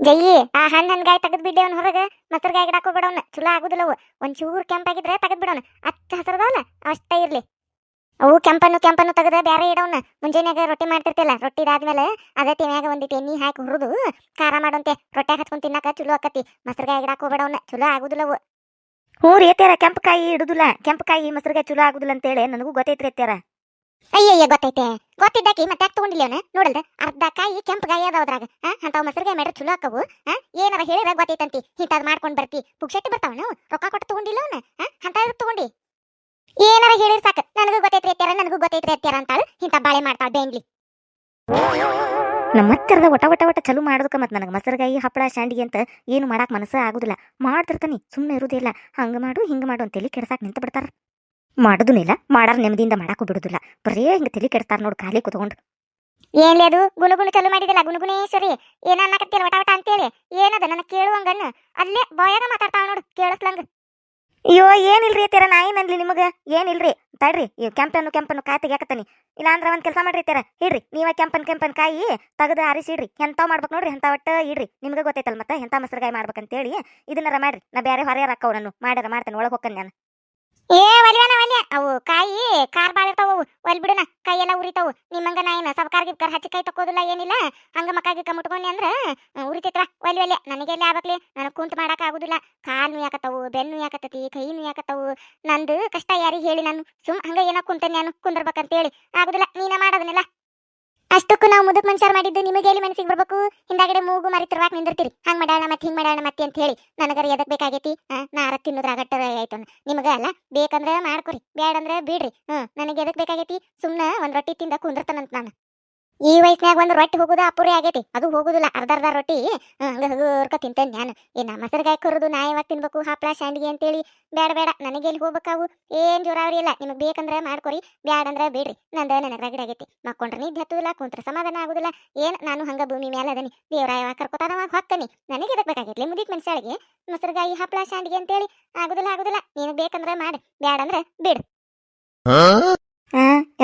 ಜಯ್ಯಿ, ಆ ಹಣ್ಣು ಹಣ್ಗಾಯಿ ತಗದು ಬಿಡ್ಡೆ ಹೊರಗ. ಹೊರಗೆ ಮೊಸರ್ಗಾಯಿ ಗಿಡ ಹಾಕೋಬಿಡವನ್ನ ಚಲೋ ಆಗುದಿಲ್ಲ ಅವು. ಒಂಚೂರು ಕೆಂಪಾಗಿದ್ರೆ ತೆಗೆದು ಬಿಡೋಣ ಅಚ್ಚ ಹಸರದವಲ್ಲ, ಅಷ್ಟೇ ಇರಲಿ. ಅವು ಕೆಂಪನ್ನು ಕೆಂಪನ್ನು ತೆಗೆದ ಬೇರೆ ಇಡವನ್ನ ಮುಂಜಾನೆಯಾಗ ರೊಟ್ಟಿ ಮಾಡ್ತಿರ್ತಿಲ್ಲ ರೊಟ್ಟಿ ಆದ್ಮೇಲೆ ಅದೇ ತಿಮ್ಯಾಗ ಒಂದಿಟ್ಟು ಎಣ್ಣೆ ಹಾಕಿ ಹುರಿದು, ಖಾರ ಮಾಡೋಂತೆ. ರೊಟ್ಟಿ ಹಚ್ಕೊಂಡ್ ತಿನ್ನಕ ಚಲೋ ಆಕತಿ. ಮೊಸರ್ಗಾಯಿ ಗಿಡ ಹಾಕೋಬಿಡವನ್ನ ಚಲೋ ಆಗುದಿಲ್ಲ ಅವು. ಹ್ಞೂ ರೀ ಕೆಂಪು ಕಾಯಿ ಇಡುದಿಲ್ಲ. ಕೆಂಪು ಕಾಯಿ ಮೊಸರಿಗೆ ಚಲೋ ಆಗುದಿಲ್ಲ ಅಂತೇಳಿ ನನಗೂ ಗೊತ್ತೈತ್ರಿ ಅತ್ಯಾರ ಅಯ್ಯಯ್ಯ, ಗೊತ್ತೈತೆ. ಗೊತ್ತಿದ್ದಾಕಿ ಮತ್ತೆ ಯಾಕೆ ತಗೊಂಡಿಲ್ಲ ಅವನ? ನೋಡಲ್ದ? ಅರ್ಧ ಕಾಯಿ ಕೆಂಪು ಗಾಯ ಅದಾವ್ದ್ರಾಗ ಹಾ ಅಂತಾವ್ ಮೊಸರುಗಾಯಿ ಮಾಡ್ರೆ ಚಲೋ ಆಕವು ಏನಾರ ಹೇಳಿರ ಗೊತ್ತೈತಂತಿ. ಇಂಥದ್ ಮಾಡ್ಕೊಂಡ್ ಬರ್ತಿ. ಪುಕ್ಷಟ್ಟಿ ಬರ್ತಾವ ನಾವು ರೊಕ್ಕ ಕೊಟ್ಟು ತಗೊಂಡಿಲ್ಲ ಅವನ? ಅಂತ ತಗೊಂಡಿ. ಏನಾರ ಹೇಳಿರ್ ಸಾಕು. ನನಗೂ ಗೊತ್ತೈತ್ರಿ ಅತ್ಯಾರ ನನಗೂ ಗೊತ್ತೈತ್ರಿ ಅತ್ಯಾರ ಅಂತಾಳು. ಇಂಥ ಬಾಳೆ ಮಾಡ್ತಾಳ ಬೇಂಗ್ಲಿ ನಮ್ಮ ಹತ್ತಿರದ ಒಟ ಒಟ ಒಟ ಚಲೋ ಮಾಡೋದಕ್ಕೆ ಮತ್ತೆ ನನಗೆ ಮೊಸರುಗಾಯಿ ಹಪ್ಪಳ, ಶಾಂಡಿಗೆ ಅಂತ ಏನು ಮಾಡಾಕ ಮನಸ್ಸು ಆಗುದಿಲ್ಲ. ಮಾಡ್ತಿರ್ತಾನೆ ಸುಮ್ಮನೆ ಇರುವುದಿಲ್ಲ ಹಂಗ ಮಾಡು, ಹಿಂಗ ಮಾಡು ಅಂತೇಳಿ ಕೆಡ್ಸಾಕ್ ನಿಂತ ಬಿಡ್ತಾರ ಮಾಡೋದೂ ಇಲ್ಲ. ಮಾಡಾರ ನೆಮ್ಮದಿಯಿಂದ ಮಾಡಕ್ಕೂ ಬಿಡುದಿಲ್ಲ. ಬರೇ ಹಿಂಗೆ ತಲೆ ಕೆಡ್ತಾರ ನೋಡಿ ಖಾಲಿ ಕುತ್ಕೊಂಡು. ಏನ್ಲಿ ಅದು? ಗುಣಗುಣ ಚಲು ಮಾಡಿದಿಲ್ಲ ಗುಣಗುಣೇಶ್ವರಿ. ಏನ ಅನ್ನಕತ್ತಿಲ್ಲ ವಟ ವಟ ಅಂತೇಳಿ. ಏನದ ನನ್ನ ಕೇಳುವಂಗಣ್ಣ? ಅಲ್ಲೇ ಬಾಯಾಗ ಮಾತಾಡ್ತಾವ ನೋಡು ಕೇಳಿಸ್ಲಂಗ. ಅಯ್ಯೋ ಏನಿಲ್ರಿ ತೀರ ನಾ ನನ್ಲಿ ನಿಮಗೆ? ಏನಿಲ್ರಿ? ತಡ್ರಿ ಈ ಕೆಂಪನ್ನು ಕೆಂಪನ್ನು ಕಾಯಿ ತೆಗಿಯಾಕತ್ತಾನಿ. ಇಲ್ಲ ಅಂದ್ರೆ ಒಂದು ಕೆಲಸ ಮಾಡ್ರಿ ತೀರ ಇಡ್ರಿ ನೀವ ಕೆಂಪನ್ ಕೆಂಪನ್ ಕಾಯಿ ತೆಗೆದು ಆರಿಸಿಡ್ರಿ ಎಂತಾವ್ ಮಾಡ್ಬೇಕು ನೋಡ್ರಿ ಎಂತ ಒಟ್ಟ ಇಡ್ರಿ. ನಿಮ್ಗೆ ಗೊತ್ತೈತಲ್ಲ ಮತ್ತೆ ಎಂತ ಮೊಸರುಗಾಯಿ ಮಾಡ್ಬೇಕಂತೇಳಿ ಇದನ್ನಾರ ಮಾಡ್ರಿ. ನಾ ಬೇರೆ ಹೊರೆಯಾರ ಅಕ್ಕವ್ ನಾನು ಮಾಡ್ಯಾರ ಮಾಡ್ತೇನೆ ಒಳಗೆ ಹೋಗ್ತಾನೆ ನಾನು. ಏ ಒಲ್ಯಾನ ಒಲ್ಯ ಅವು ಕಾಯಿ ಕಾರ್ ಬಾಳ ಅವು. ಒಲ್ ಕೈ ಎಲ್ಲ ಉರಿತಾವು. ನಿಮ್ಮಂಗ ನಾ ಏನ ಸಬ್ಕಾರ್ ಗಿಬ್ಕಾರ್ ಹಚ್ಚಿ ಕೈ ತಕೋದಿಲ್ಲ ಏನಿಲ್ಲ. ಹಂಗ ಮಕ್ಕ ಗಿಕ್ಕ ಮುಟ್ಕೊಂಡಿ ಅಂದ್ರ ಹ್ಮ್, ಉರಿತೈತ್ರ ಒಲ್ ಒಲ್ಯ ನನಗೆ ಎಲ್ಲಿ ಆಗ್ಬೇಕ್ಲಿ? ನನಗೆ ಕುಂತ ಮಾಡಕ್ ಆಗುದಿಲ್ಲ. ಕಾಲ್ ನುಯಾಕತ್ತವು ಬೆನ್ನು ಯಾಕತ್ತತಿ ಕೈ ನುಯಾಕತ್ತವು ನಂದು ಕಷ್ಟ ಯಾರಿಗೆ ಹೇಳಿ ನಾನು? ಸುಮ್ ಹಂಗ ಏನೋ ಕುಂತೇನೆ ನಾನು? ಕುಂದರ್ಬೇಕಂತೇಳಿ. ಆಗುದಿಲ್ಲ ನೀನ ಮಾಡೋದನ್ನೆಲ್ಲ ಅಷ್ಟಕ್ಕೂ ನಾವು ಮುದುಕ್ ಮಾಡಿದ್ದು ನಿಮಗೆ ಎಲ್ಲಿ ಮನಸ್ಸಿಗೆ ಬರ್ಬೇಕು. ಹಿಂದಾಗಡೆ ಮೂಗು ಮರಿತಿರ್ವಾಕ್ ನಿಂದಿರ್ತೀರಿ. ಹಂಗ್ ಮಾಡೋಣ ಮತ್ತೆ ಹಿಂಗ್ ಮಾಡೋಣ ಮತ್ತೆ ಅಂತ ಹೇಳಿ ನನಗರ ಎದಕ್ ಬೇಕಾಗೈತಿ? ನಾರ ತಿನ್ನೋದ್ರಾಗ ಅಟ್ಟರ ಆಯ್ತು ನಿಮಗ ಅಲ್ಲ, ಬೇಕಂದ್ರೆ ಮಾಡ್ಕೊರಿ. ಬೇಡಂದ್ರೆ ಬಿಡ್ರಿ. ಹ್ಮ್, ನನಗೆ ಎದಕ್ ಬೇಕಾಗೈತಿ? ಸುಮ್ನ ಒಂದ್ ರೊಟ್ಟಿ ತಿಂದ ಕುಂದಿರ್ತಾನಂತ ನಾನು. ಈ ವಯಸ್ಸಿನಾಗ ಒಂದು ರೊಟ್ಟಿ ಹೋಗುದ ಅಪೂರಿ ಆಗೈತಿ. ಅದು ಹೋಗುದಿಲ್ಲ ಅರ್ಧ ಅರ್ಧ ರೊಟ್ಟಿ ಹಂಗ ಹಗುರ್ಕ ತಿಂತೇನೆ ನಾನು ಏನ ಮೊಸರುಗಾಯಿ ಕರೋದು ನಾ ಯಾವಾಗ ತಿನ್ಬೇಕು? ಹಪ್ಳ, ಶಾಂಡಿಗೆ ಅಂತೇಳಿ. ಬೇಡ ಬೇಡ ನನಗೆ ಎಲ್ಲಿ ಹೋಗ್ಬೇಕಾವು ಏನ್ ಜೋರಾವರಿ ಇಲ್ಲ. ನಿಮಗೆ ಬೇಕಂದ್ರೆ ಮಾಡ್ಕೊರಿ. ಬ್ಯಾಡಂದ್ರೆ ಬಿಡ್ರಿ. ನಂದ ನನಗೆ ರಗಡ ಆಗೈತಿ. ಮಕ್ಕೊಂಡ್ರೆ ನಿದ್ದೆ ಹತ್ತುದಿಲ್ಲ, ಕುಂತ್ರ ಸಮಾಧಾನ ಆಗುದಿಲ್ಲ. ಏನ್, ನಾನು ಹಂಗ ಭೂಮಿ ಮೇಲೆ ಅದನಿ. ದೇವರಾಯ ಕರ್ಕೊತಾನ ಹೊಕ್ಕನಿ ನನಗೆ ಎದಕ್ ಬೇಕಾಗೈತಿ ಮುದಿಕ್ ಮನುಷ್ಯಳಿಗೆ ಮೊಸರುಗಾಯಿ ಹಪ್ಳ, ಶಾಂಡಿಗೆ ಅಂತೇಳಿ. ಆಗುದಿಲ್ಲ ಆಗುದಿಲ್ಲ. ನಿನಗ್ ಬೇಕಂದ್ರೆ ಮಾಡಿ. ಬ್ಯಾಡ ಅಂದ್ರೆ ಬಿಡು.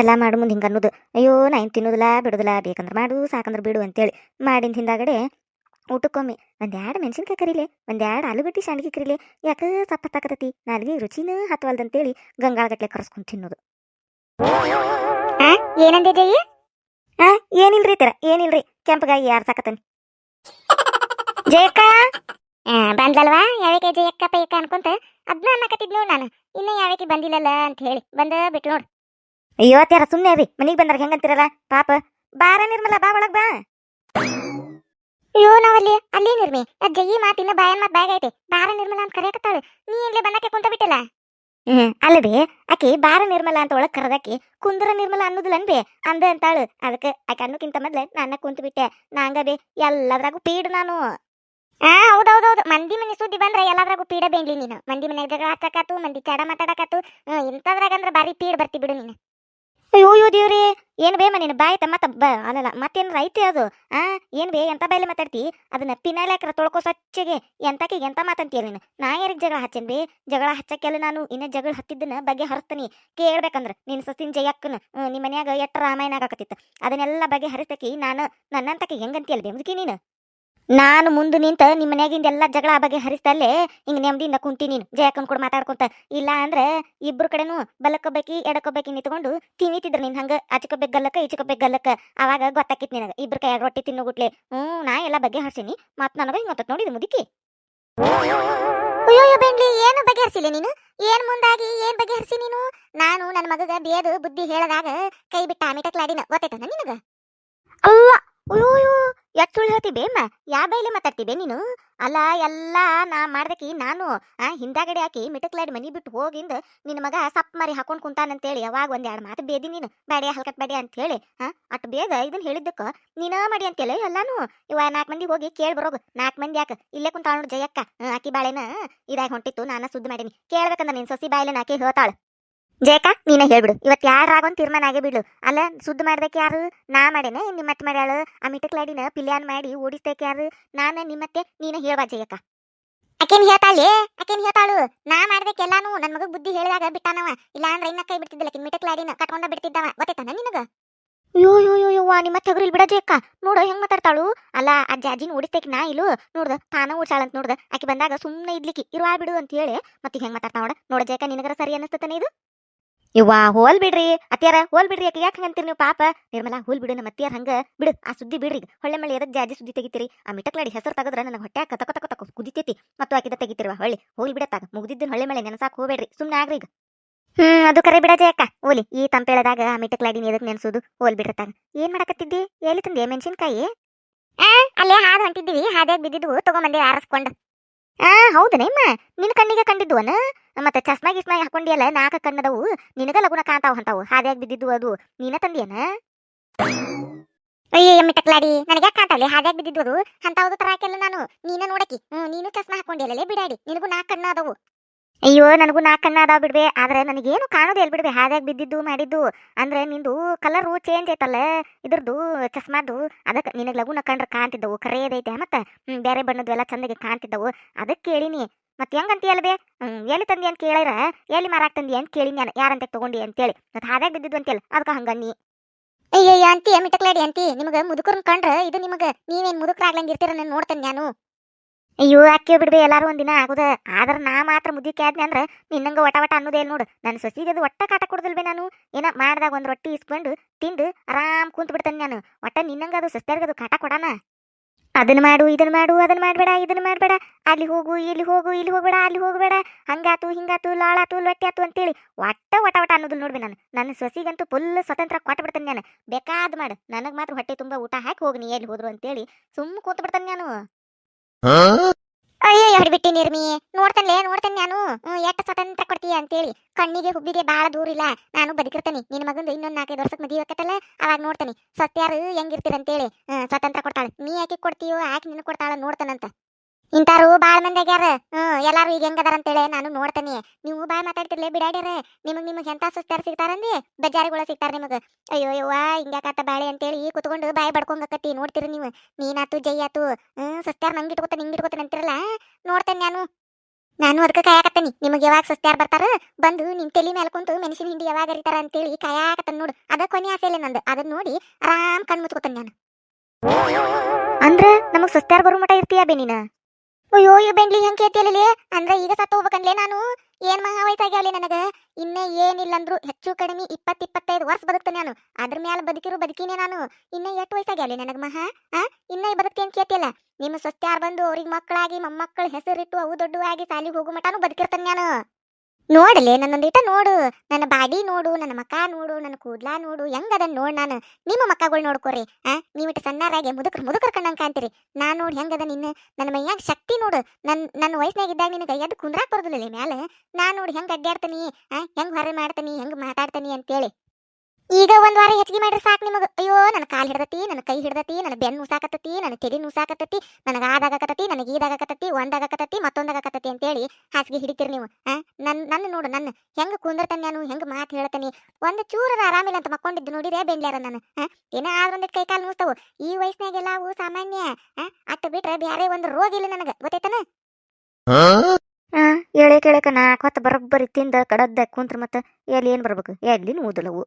ಎಲ್ಲ ಮಾಡು ಮುಂದೆ ಹಿಂಗೆ ಅನ್ನೋದು. ಅಯ್ಯೋ ನಾ ಏನು ತಿನ್ನೋದಿಲ್ಲ ಬಿಡೋದಿಲ್ಲ ಬೇಕಂದ್ರೆ ಮಾಡು ಸಾಕಂದ್ರೆ ಬಿಡು ಅಂತೇಳಿ ಮಾಡಿಂದ ಹಿಂದಾಗಡೆ ಊಟಕ್ಕೊಮ್ಮೆ ಒಂದೆರಡು ಮೆಣಸಿನ್ಕಾಯಿ ಕರೀಲೆ ಒಂದೆರಡು ಆಲೂಗಡ್ಡಿ ಶಾಂಡಿಗೆ ಕರೀಲೆ ಯಾಕೆ ಸಪ್ಪ ತಾಕತತಿ ನಾಲ್ಗೆ ಹೇಳಿ ಹತ್ವಲ್ದಂತೇಳಿ ಗಂಗಾಳಗಟ್ಲೆ ಕರೆಸ್ಕೊಂಡು ತಿನ್ನೋದು. ಏನಂದೆ ಜಯ್ಯ ಆ ಏನಿಲ್ರಿ ತೀರ ಏನಿಲ್ರಿ? ಕೆಂಪಗಾಯಿ ಯಾರು ಸಾಕತನಿ? ಜಯಕ್ಕ? ಬಂದಲ್ವಾ ಯಾವಕ್ಕೆ ಜಯಕ್ಕ ಪೈಕ ಅನ್ಕೊಂತ? ಅದ್ನ ಅನ್ನಕತ್ತಿದ್ ನೋಡ್ ನಾನು. ಇನ್ನ ಯಾವಕ್ಕೆ ಬಂದಿಲ್ಲಲ್ಲ ಅಂತ ಹೇಳಿ. ಬಂದ ಬಿಟ್ಟು ನೋಡ್. ಅಯ್ಯೋ ಅತ್ಯಾರ ಸುಮ್ಮನೆ ರೀ ಮನೆಗೆ ಬಂದಾಗ ಹೆಂಗಂತಿರಲ್ಲ? ಪಾಪ. ಬಾರ ನಿರ್ಮಲ ಬಾ ಒಳಗ್ ಬಾ. ಅಯ್ಯೋ ನಾವಲ್ಲಿ ಅಲ್ಲಿ ನಿರ್ಮಿ. ಅಜ್ಜ ಈ ಮಾತಿನ ಬಾಯನ್ ಮಾತ್ ಬಾಯ್ ಐತಿ. ಬಾರ ನಿರ್ಮಲ ಅಂತ ಕರೆಯಕತ್ತಾಳು. ನೀ ಏನ್ಲೆ ಬಂದಕ್ಕೆ ಕುಂತ ಬಿಟ್ಟಿಲ್ಲ? ಹ್ಮ್ ಅಲ್ಲದೆ ಆಕಿ ಬಾರ ನಿರ್ಮಲ ಅಂತ ಒಳಗ್ ಕರೆದಾಕಿ ಕುಂದ್ರ ನಿರ್ಮಲ ಅನ್ನೋದಿಲ್ಲನ್ ಬೇ. ಅಂದ ಅಂತಾಳು. ಅದಕ್ಕೆ ಆಕೆ ಅನ್ನೋಕ್ಕಿಂತ ಮೊದ್ಲೆ ನನ್ನ ಕುಂತ ಬಿಟ್ಟೆ. ನಾಂಗ ಬೇ ಎಲ್ಲದ್ರಾಗೂ ಪೀಡ್ ನಾನು. ಆ ಹೌದೌದೌದು. ಮಂದಿ ಮನೆ ಸುದ್ದಿ ಬಂದ್ರೆ ಎಲ್ಲಾದ್ರಾಗೂ ಪೀಡ ಬೇಂಗ್ಲಿ ನೀನು. ಮಂದಿ ಮನೆ ಜಗಳ ಹಚ್ಚಕಾತು ಮಂದಿ ಚಡ ಮಾತಾಡಕಾತು ಹ್ಮ್, ಇಂಥದ್ರಾಗ ಅಂದ್ರೆ ಬಾರಿ ಪೀಡ್ ಬರ್ತಿ ಬಿಡು ನೀನು. ಅಯ್ಯೋ ಅಯ್ಯೋ ದೇವ್ರಿ, ಏನ್ ಬೇ ನೀನು ಬಾಯ್ತ ಮತ್ತ ಬ, ಅಲ್ಲಲ್ಲ, ಮತ್ತೇನ್ ಐತಿ ಅದು? ಆ, ಏನ್ ಬೇ ಎಂತ ಬಾಯಲ್ಲಿ ಮಾತಾಡ್ತಿ? ಅದನ್ನ ಪಿನಾಯ್ಲ್ ಹಾಕ್ರ ತೊಳ್ಕೊ ಸ್ವಚ್ಛಗೆ ಎಂತಕಿಗೆ ಎಂತ ಮಾತಂತೀಯ ನೀನು? ನಾ ಯಾರಿಗೆ ಜಗಳ ಹಚ್ಚೇನ್ ಬೇ? ಜಗಳ ಹಚ್ಚಕ್ಕೆಲ್ಲ ನಾನು ಇನ್ನ ಜಗಳ ಹತ್ತಿದ್ದನ್ನ ಬಗ್ಗೆ ಹರಿಸ್ತೀನಿ. ಕೇಳ್ಬೇಕಂದ್ರ ನೀನು ಸಸಿನ್ ಜಯಕ್ಕನ ನಿಮ್ಮ ಮನ್ಯಾಗ ಎಟ್ಟ ರಾಮಾಯಣ ಆಗಕತ್ತಿತ್ತು. ಅದನ್ನೆಲ್ಲ ಬಗ್ಗೆ ಹರಿಸ್ತಕಿ ನಾನು ನನ್ನಂತಕ್ಕೆ ಹೆಂಗಂತಿಯಲ್ ಬೇ ಮುದುಕಿ ನೀನು? ನಾನು ಮುಂದೆ ನಿಂತ ನಿಮ್ಮ ಮನ್ಯಾಗಿಂದ ಎಲ್ಲ ಜಗಳ ಬಗ್ಗೆ ಹರಿಸ್ತಲ್ಲೇ ಹಿಂಗ ನೆಮ್ಮದಿಯಿಂದ ಕುಂತಿ ನೀನು ಜಯಕ್ಕನ್ ಕೂಡ ಮಾತಾಡ್ಕೊಂತ. ಇಲ್ಲ ಅಂದ್ರೆ ಇಬ್ರು ಕಡೆನೂ ಬಲಕ್ಕೊಬ್ಬಾಕಿ ಎಡಕ್ಕೊಬ್ಬಾಕಿ ನಿಂತ್ಕೊಂಡು ತಿನ್ನಿತಿದ್ರು ನಿನ್ ಹಂಗ ಆಚಕೊಬೇಕು ಗಲ್ಲಕ್ಕ ಈಚಕೊಬೇಕು ಗಲ್ಲಕ್ಕ. ಅವಾಗ ಗೊತ್ತಾಕಿತ್ ನಿನಗ ಇಬ್ರು ಕೈಯಾಗ ರೊಟ್ಟಿ ತಿನ್ನು ಗುಟ್ಲೆ. ಹ್ಞೂ ನಾ ಎಲ್ಲ ಬಗ್ಗೆ ಹರ್ಸೀನಿ ಮತ್ ನನಗ ಹಿಂಗ ನೋಡಿದ ಮುದುಕಿ. ಅಯ್ಯೋ ಬೆಂಡ್ಲಿ ಏನು ಬಗ್ಗೆ ಹರಿಸಿಲ್ಲ ನೀನು? ಏನ್ ಮುಂದಾಗಿ ಏನ್ ಬಗೆಹರಿಸಿ ನೀನು? ನಾನು ನನ್ನ ಮಗಗ ಬೇದು ಬುದ್ಧಿ ಹೇಳದಾಗ ಕೈ ಬಿಟ್ಟ ಮಿಟಕ್ಲಾಡಿನ ಗೊತ್ತಾಯ್ತದ ನಿನಗ? ಅಲ್ಲ ಅಯ್ಯೋ ಯಾಕೆ ಸುಳ್ಳು ಹೇಳ್ತಿ ಬೇಮ್ಮ ಯಾ ಬೈಲೆ ಮಾತಾಡ್ತೀವಿ ನೀನು? ಅಲ್ಲ, ಎಲ್ಲ ನಾ ಮಾಡ್ದಕಿ ನಾನು, ಆ, ಹಿಂದಾಗಡೆ ಹಾಕಿ ಮಿಟಕ್ಲಾಡಿ ಮನಿ ಬಿಟ್ಟು ಹೋಗಿಂದ ನಿನ್ನ ಮಗ ಸಪ್ ಮರಿ ಹಾಕೊಂಡ್ ಕುಂತಾನಂತೇಳಿ ಯಾವಾಗ ಒಂದ್ ಎರಡು ಮಾತು ಬೇದಿ ನೀನು. ಬೇಡ ಹಲ್ಕಟ್ ಬೇಡ ಅಂತ ಹೇಳಿ ಹಾ, ಅಟ್ ಬೇಗ ಇದನ್ನ ಹೇಳಿದ್ದಕ್ಕ, ನೀನ ಮಾಡಿ ಅಂತೇಳಿ ಎಲ್ಲಾನು. ಇವ ನಾಲ್ಕು ಮಂದಿ ಹೋಗಿ ಕೇಳಿ ಬರೋಗು ನಾಲ್ಕು ಮಂದಿ ಯಾಕೆ? ಇಲ್ಲೇ ಕುಂತಾಳು ಜಯಕ್ಕ ಆಕಿ ಬಾಳೆನ ಇದಾಗಿ ಹೊಂಟಿತ್ತು, ನಾನು ಸುದ್ದಿ ಮಾಡೀನಿ. ಕೇಳ್ಬೇಕಂದ್ರೆ ನಿನ್ ಸೊಸಿ ಬಾಯಿಲೆ ನಾಕಿ ಹೇಳ್ತಾಳ. ಜಯಕ್ಕ, ನೀನ ಹೇಳ್ಬಿಡು. ಇವತ್ತು ಯಾರಾಗೊಂದು ತೀರ್ಮಾನ ಆಗೇ ಬಿಡು ಅಲ್ಲ, ಸುದ್ದಿ ಮಾಡ್ದಕ್ಕೆ ಯಾರು? ನಾ ಮಾಡೇನೆ? ನಿಮ್ಮತ್ತೆ ಮಾಡ್ಯಾಳು? ಆ ಮಿಟಕ್ಲಾಡಿನ ಪಿಲ್ಯಾನ್ ಮಾಡಿ ಓಡಿಸ್ದಕ್ಕೆ ಯಾರು? ನಾನ ನಿಮ್ಮತ್ತೆ, ನೀನ ಹೇಳ್ಬಾ ಜಯಕ ಅಕೇನ್ ಹೇಳ್ತಾಳೆ ಅಕೇನ್ ಹೇಳ್ತಾಳು ನಾ ಮಾಡ್ದಕ್ಕೆಲ್ಲಾನು ನನ್ ಮಗ ಬುದ್ಧಿ ಹೇಳಿದಾಗ ಬಿಟ್ಟಾನವ. ಇಲ್ಲ ಅಂದ್ರೆ ಇನ್ನ ಕೈ ಬಿಡ್ತಿದ್ದಿಲ್ಲ ಮಿಟಕ್ಲಾಡಿನ ಕಟ್ಕೊಂಡ ಬಿಡ್ತಿದ್ದವ. ಗೊತ್ತಾಯ್ತಾನ ನಿನಗ? ಯೋ ಯೋ ಯೋ, ಯವ್ವ ನಿಮ್ಮ ತೆಗ್ರು ಬಿಡ ಬಿಡಜೆ ನೋಡು, ಹೆಂಗ್ ಮಾತಾಡ್ತಾಳು? ಅಲ್ಲ, ಆ ಜಾಜಿನ ಓಡಿಸ್ತೇಕ್ ನಾ ಇಲ್ಲು? ನೋಡ್ದ, ತಾನ ಓಡ್ಸಾಳಂತ ನೋಡ್ದ. ಆಕಿ ಬಂದಾಗ ಸುಮ್ಮನೆ ಇದ್ಲಿಕ್ಕೆ ಇರುವ ಬಿಡು ಅಂತ ಹೇಳಿ ಮತ್ತೆ ಹೆಂಗ್ ಮಾತಾಡ್ತಾ ನೋಡ. ನೋಡ ಜೇಕ ನಿನಗರ ಸರಿ ಅನಿಸ್ತತನ ಇದು? ಇವ್ವ ಹೋಲ್ ಬಿಡ್ರಿ. ಅತ್ಯಾರ ಹೋಲ್ ಬಿಡ್ರಿ ಯಾಕೆ ಯಾಕೆ ಹಂಗಂತೀರಿ ನೀವು? ಪಾಪ. ನಿರ್ಮಲಾ, ಹೋಲ್ ಬಿಡು ನಮ್ಮ ಅತ್ಯಾರ ಹಂಗ. ಬಿಡು, ಆ ಸುದ್ದಿ ಬಿಡ್ರಿ. ಹೊಳ್ಳೆ ಮಳೆ ಎದಕ್ಕೆ ಜಾಜಿ ಸುದ್ದಿ ತೆಗಿತೀರಿ? ಆ ಮಿಟಕ್ಲಾಡಿ ಹೆಸರು ತೆಗೆದ್ರೆ ನನಗೆ ಹೊಟ್ಟೆ ಕತ ಕತ ಕತ ಕುದಿತೈತಿ. ಮತ್ತು ಆಕಿದ ತೆಗಿತಿರುವ ಹೊಳ್ಳಿ. ಹೋಲ್ ಬಿಡತ್ತಾಗ ಮುಗ್ದಿದ್ದಿನ ಹೊಳ್ಳೆ ಮಳೆ ನೆನಸಾಕ್ ಹೋಗ್ಬೇಡ್ರಿ. ಸುಮ್ಮನೆ ಆಗ್ರಿ ಈಗ. ಹ್ಮ್, ಅದು ಕರೆ ಬಿಡ ಜಯಕ್ಕ. ಓಲಿ, ಈ ತಂಪೇಳದಾಗ ಆ ಮಿಟಕ್ಲಾಡಿನ ಎದಕ್ ನೆನಸೋದು? ಹೋಲ್ ಬಿಡತ್ತಾಗ ಏನ್ ಮಾಡಕತ್ತಿದ್ದಿ? ಎಲ್ಲಿ ತಂದೆ? ಮೆಣಸಿನ್ಕಾಯಿ ಅಲ್ಲೇ ಹಾದು ಹೊಂಟಿದ್ದೀವಿ. ಹಾದ್ಯಾಗ ಬಿದ್ದಿದ್ವು ತಗೊಂಬಂದೆ ಆರಿಸ್ಕೊಂಡು. ಆ ಹೌದನೇಮ್ಮ ನಿನ್ನ ಕಣ್ಣಿಗೆ ಕಂಡಿದ್ವನ ಮತ್ತೆ ಚಸ್ಮಾ ಗಿಸ್ಮಾ ಹಾಕೊಂಡಿಯಲ್ಲ ನಾಲ್ಕು ಕಣ್ಣದವು? ನಿನಗ ಲಗುನ ಕಾಂತಾವ ಅಂತಾವು. ಹಾದ್ಯಾಗ ಬಿದ್ದಿದ್ವು ಅದು. ನೀನ ತಂದಿಯನ? ಅಯ್ಯೋ ಟಕ್ಲಾಡಿ. ನನಗೆ ಕಾಂತಾವಲೆ ಹಾದ್ಯಾಗ ಬಿದ್ದಿದ್ವು ಅದು. ಅಂತಾವ್ದು ತರ ಹಾಕೆಲ್ಲ ನಾನು. ನೀನ ನೋಡಕಿ. ಹ್ಮ್, ನೀನು ಚಸ್ಮಾ ಹಾಕೊಂಡಿಯಲ್ಲೇ ಬಿಡಾಡಿ. ನಿನಗೂ ನಾಲ್ಕು ಕಣ್ಣ ಅದಾವು ಅಯ್ಯೋ, ನನಗೂ ನಾಲ್ಕು ಕಣ್ಣ ಅದಾವ ಬಿಡ್ಬೆ ಆದ್ರೆ ನನಗೇನು ಕಾಣೋದೇ ಇಲ್ಲ ಬಿಡ್ಬೇ ಹಾದ್ಯಾಗ ಬಿದ್ದಿದ್ದು, ಮಾಡಿದ್ದು. ಅಂದ್ರೆ ನಿಂದು ಕಲರು ಚೇಂಜ್ ಐತಲ್ಲ ಇದ್ರದ್ದು ಚಸ್ಮಾದು ಅದಕ್ಕೆ ನಿನಗೆ ಲಗುನ ಕಂಡ್ರೆ ಕಾಣ್ತಿದ್ದವು. ಕರೆಯದೈತೆ ಮತ್ತೆ? ಬೇರೆ ಬಣ್ಣದ್ದು ಎಲ್ಲ ಚಂದಗೆ ಕಾಣ್ತಿದ್ದವು. ಅದಕ್ಕೆ ಕೇಳಿನಿ. ಮತ್ತೆ ಹೆಂಗಂತೀಯಲ್ಲ ಬೇ ಎಲ್ಲಿ ತಂದಿ ಅಂತ ಕೇಳಿರ? ಎಲ್ಲಿ ಮಾರಾಕ್ ತಂದಿ ಅಂತ ಕೇಳಿ ನಾನು ಯಾರಂತ ತಗೊಂಡಿ ಅಂತೇಳಿ. ಮತ್ತೆ ಹಾದ್ಯಾಗ ಬಿದ್ದಿದ್ದು ಅಂತೇಳಿ. ಅದಕ್ಕೆ ಹಂಗನ್ನಿ ಅಯ್ಯಯ್ಯ, ಅಂತಿ, ಮಿಟಕ್ಲಾಡಿ ಅಂತಿ. ನಿಮಗೆ ಮುದುಕರನ್ನ ಕಂಡ್ರೆ ಇದು ನಿಮಗೆ ನೀವೇನ್ ಮುದುಕರಾಗ್ಲಂಗೆ ಇರ್ತೀರ ನಾನು ನೋಡ್ತೇನೆ ನಾನು. ಅಯ್ಯೋ, ಅಕ್ಕಿ ಬಿಡ್ಬೇ, ಎಲ್ಲಾರು ಒಂದಿನ ಆಗುದ. ಆದ್ರ ನಾ ಮಾತ್ರ ಮುದ್ದಿ ಆದ್ನಿ ಅಂದ್ರೆ ನಿನ್ನಂಗ ವಟ ವಟ ಅನ್ನೋದೇ ನೋಡು. ನನ್ನ ಸೊಸಿಗೆ ಅದು ಒಟ್ಟ ಕಾಟ ಕೊಡುದಿಲ್ಬೆ ನಾನು? ಏನ ಮಾಡ್ದಾಗ ಒಂದ್ ರೊಟ್ಟಿ ಇಸ್ಕೊಂಡು ತಿಂದು ಆರಾಮ್ ಕುಂತ್ ಬಿಡ್ತೇನೆ ನಾನು. ಒಟ್ಟ ನಿನ್ನಂಗ ಅದು ಸೊಸ್ತ್ಯಾರ್ಗ ಅದು ಕಾಟ ಕೊಡಾನ? ಅದನ್ನ ಮಾಡು ಇದನ್ನ ಮಾಡು ಅದನ್ನ ಮಾಡ್ಬೇಡ ಇದನ್ನ ಮಾಡ್ಬೇಡ. ಅಲ್ಲಿ ಹೋಗು, ಇಲ್ಲಿ ಹೋಗು, ಇಲ್ಲಿ ಹೋಗ್ಬೇಡ, ಅಲ್ಲಿ ಹೋಗ್ಬೇಡ. ಹಂಗಾತು, ಹಿಂಗಾತು, ಲಾಳಾತು ಆತು ಅಂತೇಳಿ ಒಟ್ಟ ಒಟ ವಟ ಅನ್ನೋದಿಲ್ಲ ನೋಡ್ಬಿ ನಾನು. ನನ್ನ ಸೊಸಿಗಂತೂ ಫುಲ್ ಸ್ವತಂತ್ರ ಕೊಟ್ಬಿಡ್ತೇನೆ ನಾನು. ಬೇಕಾದ್ ಮಾಡು. ನನಗೆ ಮಾತ್ರ ಹೊಟ್ಟೆ ತುಂಬಾ ಊಟ ಹಾಕಿ ಹೋಗಿ, ನೀ ಎಲ್ಲಿ ಹೋದ್ರು ಅಂತೇಳಿ ಸುಮ್ಮ ಕೂತ್ ಬಿಡ್ತೇನೆ ನಾನು. ಅಯ್ಯೋ ಬಿಟ್ಟಿ ನಿರ್ಮಿ. ನೋಡ್ತೇನೆ ನೋಡ್ತೇನೆ ನಾನು. ಸ್ವಾತಂತ್ರ್ಯ ಸ್ವತಂತ್ರ ಕೊಡ್ತೀಯ ಅಂತೇಳಿ. ಕಣ್ಣಿಗೆ ಹುಬ್ಬಿಗೆ ಬಾಳ ದೂರ ಇಲ್ಲ. ನಾನು ಬದುಕಿರ್ತೇನೆ. ನಿನ್ನ ಮಗಂದು ಇನ್ನೊಂದ್ ನಾಲ್ಕೈದು ವರ್ಷಕ್ಕೆ ಮದುವೆ ಆಕತ್ತಲ್ಲ ಅವಾಗ ನೋಡ್ತೇನೆ. ಸತ್ಯಾರು ಹೆಂಗಿರ್ತೀರಂತೇಳಿ. ಸ್ವತಂತ್ರ ಕೊಡ್ತಾಳೆ. ನೀ ಯಾಕೆ ಕೊಡ್ತೀಯೋ ಯಾಕೆ ನಿನ್ನ ಕೊಡ್ತಾಳ ನೋಡ್ತಾನಂತ. ಇಂತಾರು ಬಾಳ್ ಮಂದಿ ಆಗ್ಯಾರ. ಹ್ಮ್ ಎಲ್ಲಾರು ಈಗ ಹೆಂಗದಾರ ಅಂತೇಳಿ ನಾನು ನೋಡ್ತೇನೆ. ನೀವು ಬಾಳ್ ಮಾತಾಡ್ತಿರ್ಲೇ ಬಿಡಾಡ್ಯಾರ ನಿಮಗ್ ನಿಮಗ್ ಎಂತ ಸುಸ್ತಾರ ಸಿಗ್ತಾರಂದಿ? ಬಜಾರಿಗಳ ಸಿಗ್ತಾರ ನಿಮಗ. ಅಯ್ಯೋ ಯವ್ವ ಹಿಂಗ್ಯಾಕಾತ ಬಾಳೆ ಅಂತೇಳಿ ಈ ಕುತ್ಕೊಂಡು ಬಾಯಿ ಬಡ್ಕೊಂಗಕತ್ತಿ. ನೋಡ್ತೀರಿ ನೀವು. ನೀನಾತು ಜೈ ಆತು ಹ್ಮ್ ಸುಸ್ತಾರ ನಂಗೆ ಇಟ್ಕೋತಾನೆ ಹಿಂಗ್ ಇಟ್ಕೋತಾನೆ ಅಂತಿರಲ್ಲ? ನೋಡ್ತೇನೆ ನಾನು. ನಾನು ಅದಕ್ಕೆ ಕಾಯಕತ್ತೇನಿ. ನಿಮಗೆ ಯಾವಾಗ ಸಸ್ತ್ಯಾರ ಬರ್ತಾರ? ಬಂದು ನಿಮ್ಮ ತಲಿ ಮೇಲೆ ಕುಂತು ಮೆಣಸಿನ ಹಿಂಡಿ ಯಾವಾಗ ಅರಿತಾರ ಅಂತೇಳಿ ಕಾಯಕತ್ತನ್ ನೋಡು. ಅದ ಕೊನೆ ಆಸೆ ಇಲ್ಲ ನಂದು. ಅದನ್ನ ನೋಡಿ ಆರಾಮ್ ಕಣ್ ಮುಚ್ಕೋತಾನೆ ನಾನು. ಅಂದ್ರ ನಮಗ್ ಸಸ್ತ್ಯಾರ ಬರೋ ಮಟ ಇರ್ತೀಯ ಬೇ ನೀನ? ಅಯ್ಯೋ, ಈ ಬೆಂಡ್ಲಿ ಹೆಂಗ್ ಕೇಳ್ತಿಯಲ್ಲಿ ಅಂದ್ರೆ ಈಗ ಸತ್ತು ಹೋಗ್ಬೇಕಂದ್ಲೆ ನಾನು. ಏನ್ ಮಹಾ ವಯಸ್ಸಾಗ್ಯಾವಲಿ ನನಗ. ಇನ್ನೇ ಏನಿಲ್ಲ ಅಂದ್ರು ಹೆಚ್ಚು ಕಡಿಮೆ ಇಪ್ಪತ್ ಇಪ್ಪತ್ತೈದು ವರ್ಷ ಬದುಕ್ತೇನೆ ನಾನು. ಅದ್ರ ಮ್ಯಾಲ ಬದುಕಿರು ಬದುಕಿನೇ ನಾನು. ಇನ್ನೇ ಎಷ್ಟು ವಯಸ್ಸಾಗ್ಯಾವಲಿ ನನಗ ಮಹಾ? ಆ? ಇನ್ನೇ ಬದುಕ್ತೇನ್ ಕೇಳ್ತಿಯಲ್ಲ? ನಿಮ್ಮ ಸೊಸ್ತ್ಯಾರ್ ಬಂದು ಅವ್ರಿಗೆ ಮಕ್ಕಳಾಗಿ, ಮೊಮ್ಮಕ್ಕಳ ಹೆಸರಿಟ್ಟು ಅವು ದೊಡ್ಡವಾಗಿ ಸಾಲಿಗೆ ಹೋಗೋ ಮಟಾನು ಬದುಕಿರ್ತೇನೆ ನಾನು. ನೋಡಲೆ ನನ್ನೊಂದಿಟ ನೋಡು. ನನ್ನ ಬಾಡಿ ನೋಡು, ನನ್ನ ಮಕ ನೋಡು, ನನ್ನ ಕೂದ್ಲಾ ನೋಡು. ಹೆಂಗದನ್ ನೋಡ್ ನಾನು? ನಿಮ್ಮ ಮಕ್ಕಗಳು ನೋಡ್ಕೋರಿ, ಆ? ನೀವಿಟ್ಟು ಸಣ್ಣರಾಗೆ ಮುದುಕರ್ ಮುದುಕರ್ ಕಣ್ಣಂಗ್ ಕಾಣ್ತೀರಿ. ನಾನ್ ನೋಡಿ ಹೆಂಗದ ನಿನ್ನ ನನ್ನ ಮೈಯಾಗ ಶಕ್ತಿ ನೋಡು. ನನ್ನ ನನ್ನ ವಯಸ್ಸಿನಾಗ ಇದ್ದಾಗ ನಿನಗೆ ಎದ್ದು ಕುಂದ್ರಾಕ್ ಬರೋದಿಲ್ಲ ಮ್ಯಾಲೆ? ನಾ ನೋಡಿ ಹೆಂಗ್ ಅಡ್ಡಾಡ್ತೀನಿ ಆ? ಹೆಂಗ್ ಹೊರ ಮಾಡ್ತೀನಿ, ಹೆಂಗ್ ಮಾತಾಡ್ತೀನಿ ಅಂತೇಳಿ. ಈಗ ಒಂದ್ ವಾರ ಹೆಚ್ಚಿಗೆ ಮಾಡ್ರಿ ಸಾಕು ನಿಮಗ. ಅಯ್ಯೋ ನನ್ನ ಕಾಲು ಹಿಡ್ದತಿ ನನ್ನ ಕೈ ಹಿಡ್ದತಿ ನನ್ನ ಬೆನ್ನು ನುಸಾಕತ್ತತಿ ನನ್ನ ತೆಲಿ ನುಸಾಕತ್ತತಿ ನನಗೆ ಆದಾಗಕತ್ತತಿ ನನಗೆ ಈದಾಗಕತ್ತತಿ ಒಂದಾಗಕತ್ತತಿ ಮತ್ತೊಂದಾಗಕತ್ತತಿ ಅಂತೇಳಿ ಹಾಸಿಗೆ ಹಿಡಿತೀರಿ ನೀವು ನನ್ನ ನನ್ ನನ್ನ ನೋಡು ನನ್ನ ಹೆಂಗ್ ಕುಂದಿರ್ತಾನೆ ನಾನು ಹೆಂಗ್ ಮಾತು ಹೇಳ್ತಾನೆ. ಒಂದು ಚೂರದ ಆರಾಮಿಲ್ಲ ಅಂತ ಮಕ್ಕೊಂಡಿದ್ದು ನೋಡಿರೇ ಬೆಂಡ್ಲಾರ ನಾನು ಏನೇ ಆದ್ರೊಂದಿಟ್ಟು ಕೈ ಕಾಲು ನೋಸ್ತಾವ ಈ ವಯಸ್ಸಿನಾಗೆಲ್ಲ ಅವು ಸಾಮಾನ್ಯ ಅಟ್ಟ ಬಿಟ್ರೆ ಬ್ಯಾರೆ ಒಂದು ರೋಗ ಇಲ್ಲ ನನಗ ಗೊತ್ತೈತನ ಆ ಎಳೆ ಕೆಳಕ ನಾಲ್ಕು ಹೊತ್ತು ಬರೋಬ್ಬರಿ ತಿಂದ ಕಡದ್ದ ಕುಂತ್ರ ಮತ್ತ ಎಲ್ಲಿ ಏನ್ ಬರ್ಬೇಕು? ಎಲ್ಲಿ ನೂದಲವು?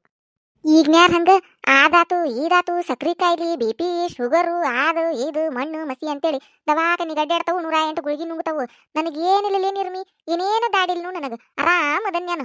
ಈಗ್ನ್ಯಾರ ಹಂಗ, ಆದಾತು, ಈದಾತು, ಸಕ್ರಿ ಕಾಯಿಲಿ, ಬಿ ಪಿ, ಶುಗರು, ಆದು ಇದು ಮಣ್ಣು, ಮಸಿ ಅಂತೇಳಿ ದವಾಖಾನಿಗೆ ಅಡ್ಡಾಡ್ತಾವು ನೂರ ಎಂಟು ಗುಳಿಗೆ ನುಂಗ್ತಾವು. ನನಗೆ ಏನಿಲ್ಲ ನಿರ್ಮಿ, ಏನೇನು ದಾಡಿಲ್ನು ನನಗ. ಆರಾಮ್ ಅದನ್ಯಾನ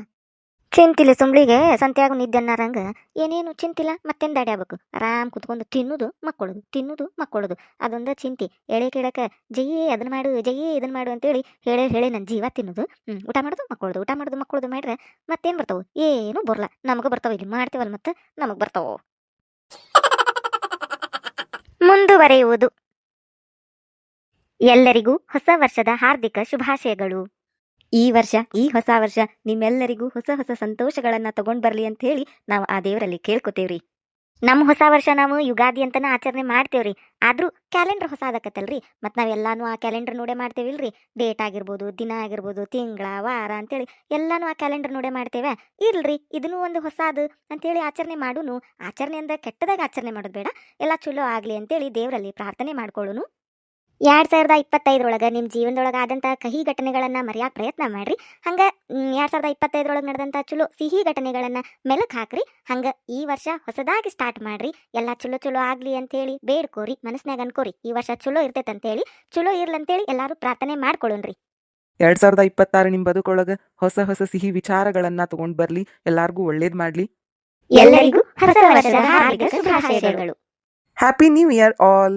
ಚಿಂತಿಲ್ಲ ಸುಂಬ್ಳಿಗೆ ಸಂತ್ಯಾಗ ನಿದ್ದೆ ಅನ್ನರಂಗ. ಏನೇನು ಚಿಂತಿಲ್ಲ ಮತ್ತೇನ್ ದಾಡಿ ಆಗ್ಬೇಕು? ಆರಾಮ್ ಕುತ್ಕೊಂಡು ತಿನ್ನುದು, ಮಕ್ಕೊಳ್ಳೋದು ತಿನ್ನುದು, ಮಕ್ಕೊಳ್ಳೋದು. ಅದೊಂದ ಚಿಂತಿ. ಎಳೆ ಕೇಳಕ್ಕೆ ಜಯ್ಯೇ ಅದನ್ನ ಮಾಡು ಜಯ್ಯೇ ಇದನ್ನ ಮಾಡು ಅಂತೇಳಿ ಹೇಳಿ ಹೇಳಿ ನನ್ನ ಜೀವ ತಿನ್ನುದು. ಹ್ಮ್, ಊಟ ಮಾಡೋದು, ಮಕ್ಕೊಳ್ಳೋದು, ಊಟ ಮಾಡೋದು, ಮಕ್ಕೊಳ್ಳೋದು ಮಾಡ್ರೆ ಮತ್ತೇನ್ ಬರ್ತಾವು? ಏನು ಬರಲ್ಲ ನಮಗ ಬರ್ತಾವ, ಇಲ್ಲಿ ಮಾಡ್ತೀವಲ್ಲ ಮತ್ತೆ ನಮಗ್ ಬರ್ತಾವ. ಮುಂದುವರೆಯುವುದು. ಎಲ್ಲರಿಗೂ ಹೊಸ ವರ್ಷದ ಹಾರ್ದಿಕ ಶುಭಾಶಯಗಳು. ಈ ವರ್ಷ, ಈ ಹೊಸ ವರ್ಷ ನಿಮ್ಮೆಲ್ಲರಿಗೂ ಹೊಸ ಹೊಸ ಸಂತೋಷಗಳನ್ನ ತಗೊಂಡ್ ಬರ್ಲಿ ಅಂತ ಹೇಳಿ ನಾವು ಆ ದೇವರಲ್ಲಿ ಕೇಳ್ಕೊತೇವ್ರಿ. ನಮ್ಮ ಹೊಸ ವರ್ಷ ನಾವು ಯುಗಾದಿ ಅಂತನ ಆಚರಣೆ ಮಾಡ್ತೇವ್ರಿ. ಆದ್ರೂ ಕ್ಯಾಲೆಂಡರ್ ಹೊಸ ಆಗತ್ತಲ್ರಿ ಮತ್ ನಾವೆಲ್ಲಾನು ಆ ಕ್ಯಾಲೆಂಡರ್ ನೋಡೇ ಮಾಡ್ತೇವಿಲ್ರಿ. ಡೇಟ್ ಆಗಿರ್ಬೋದು, ದಿನ ಆಗಿರ್ಬೋದು, ತಿಂಗಳ, ವಾರ ಅಂತೇಳಿ ಎಲ್ಲಾನು ಆ ಕ್ಯಾಲೆಂಡರ್ ನೋಡೇ ಮಾಡ್ತೇವೆ. ಇಲ್ರಿ, ಇದನ್ನು ಒಂದು ಹೊಸಾದು ಅಂತೇಳಿ ಆಚರಣೆ ಮಾಡುನು. ಆಚರಣೆ ಅಂದ ಕೆಟ್ಟದಾಗ ಆಚರಣೆ ಮಾಡೋದು ಬೇಡ. ಎಲ್ಲ ಚಲೋ ಆಗ್ಲಿ ಅಂತೇಳಿ ದೇವರಲ್ಲಿ ಪ್ರಾರ್ಥನೆ ಮಾಡ್ಕೊಳ್ಳೋನು. ಎರಡ್ ಸಾವಿರದ ಇಪ್ಪತ್ತೈದರೊಳಗೆ ನಿಮ್ಮ ಜೀವನದೊಳಗೆ ಆದಂಥ ಕಹಿ ಘಟನೆಗಳನ್ನ ಮರೆಯಾಕ ಪ್ರಯತ್ನ ಮಾಡ್ರಿ. ಹಂಗ ಎರಡ್ ಸಾವಿರದ ಇಪ್ಪತ್ತೈದರೊಳಗೆ ನಡೆದಂಥ ಚಲೋ ಸಿಹಿ ಘಟನೆಗಳನ್ನ ಮೆಲಕ್ ಹಾಕ್ರಿ. ಹಂಗ ಈ ವರ್ಷ ಹೊಸದಾಗಿ ಸ್ಟಾರ್ಟ್ ಮಾಡ್ರಿ. ಎಲ್ಲ ಚಲೋ ಚಲೋ ಆಗ್ಲಿ ಅಂತೇಳಿ ಬೇಡ್ಕೋರಿ ಮನಸ್ನಾಗ ಅನ್ಕೋರಿ. ಈ ವರ್ಷ ಚಲೋ ಇರ್ತೈತೆ ಅಂತೇಳಿ ಚಲೋ ಇರ್ಲಂತೇಳಿ ಎಲ್ಲಾರು ಪ್ರಾರ್ಥನೆ ಮಾಡ್ಕೊಳ್ಳೋಣ್ರಿ ಎರಡ್ ಸಾವಿರದ ಇಪ್ಪತ್ತಾರು ನಿಮ್ಮ ಬದುಕೊಳಗ ಹೊಸ ಹೊಸ ಸಿಹಿ ವಿಚಾರಗಳನ್ನ ತಗೊಂಡ್ ಬರ್ಲಿ. ಎಲ್ಲಾರ್ಗೂ ಒಳ್ಳೇದ್ ಮಾಡ್ಲಿ. ಎಲ್ಲರಿಗೂ ಹೊಸ ವರ್ಷದ ಹಾರ್ದಿಕ ಶುಭಾಶಯಗಳು. ಹ್ಯಾಪಿ ನ್ಯೂ ಇಯರ್ ಆಲ್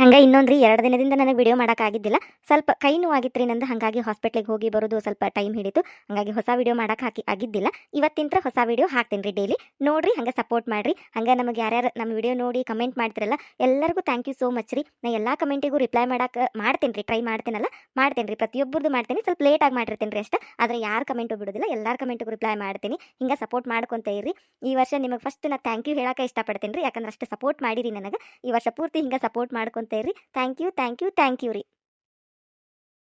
ಹಂಗ ಇನ್ನೊಂದ್ರಿ, ಎರಡು ದಿನದಿಂದ ನನಗೆ ವಿಡಿಯೋ ಆಗಿದ್ದಿಲ್ಲ. ಸ್ವಲ್ಪ ಕೈ ರೀ ನಂದು, ಹಾಗಾಗಿ ಹಾಸ್ಪಿಟ್ಲಿಗೆ ಹೋಗಿ ಬರೋದು ಸ್ವಲ್ಪ ಟೈಮ್ ಹಿಡಿತು. ಹಾಗಾಗಿ ಹೊಸ ವಿಡಿಯೋ ಮಾಡಕ್ಕೆ ಹಾಕಿ, ಆಗಿದ್ದಿಲ್ಲ. ಇವತ್ತಿಂತ್ರ ಹೊಸ ವಿಡಿಯೋ ಹಾಕ್ತೀನಿ ರೀ ಡೈಲಿ ನೋಡ್ರಿ, ಹಂಗೆ ಸಪೋರ್ಟ್ ಮಾಡ್ರಿ. ಹಂಗೆ ನಮಗೆ ಯಾರ್ಯಾರು ನಮ್ಮ ವಿಡಿಯೋ ನೋಡಿ ಕಮೆಂಟ್ ಮಾಡ್ತಿರಲ್ಲ, ಎಲ್ಲರಿಗೂ ಥ್ಯಾಂಕ್ ಯು ಸೋ ಮಚ್ ರೀ. ನಾ ಎಲ್ಲ ಕಮೆಂಟಿಗೂ ರಿಪ್ಲೈ ಮಾಡಕ್ಕೆ ಮಾಡ್ತೀನಿ ರೀ ಟ್ರೈ ಮಾಡ್ತೀನಲ್ಲ ಮಾಡ್ತೀನಿ ರೀ ಪ್ರತಿಯೊಬ್ಬರದು ಮಾಡ್ತೀನಿ, ಸ್ವಲ್ಪ ಲೇಟಾಗಿ ಮಾಡಿರ್ತೀನಿ ರೀ ಅಷ್ಟೇ. ಆದರೆ ಯಾರು ಕಮೆಂಟು ಬಿಡೋದಿಲ್ಲ, ಎಲ್ಲರ ಕಮೆಂಟಿಗೂ ರಿಪ್ಲೈ ಮಾಡ್ತೀನಿ. ಹಿಂಗೆ ಸಪೋರ್ಟ್ ಮಾಡ್ಕೊತ ಇರಿ ಈ ವರ್ಷ ನಿಮಗೆ ಫಸ್ಟ್ ನಾ ಥ್ಯಾಂಕ್ ಯು ಹೇಳಕ್ಕೆ ಇಷ್ಟಪಡ್ತೀನಿ ರೀ ಯಾಕಂದ್ರೆ ಅಷ್ಟು ಸಪೋರ್ಟ್ ಮಾಡಿರಿ ನನಗೆ. ಈ ವರ್ಷ ಪೂರ್ತಿ ಹಿಂಗೆ ಸಪೋರ್ಟ್ ಮಾಡ್ಕೊತ ಇರ್ರಿ. Thank you thank you thank you ರೀ.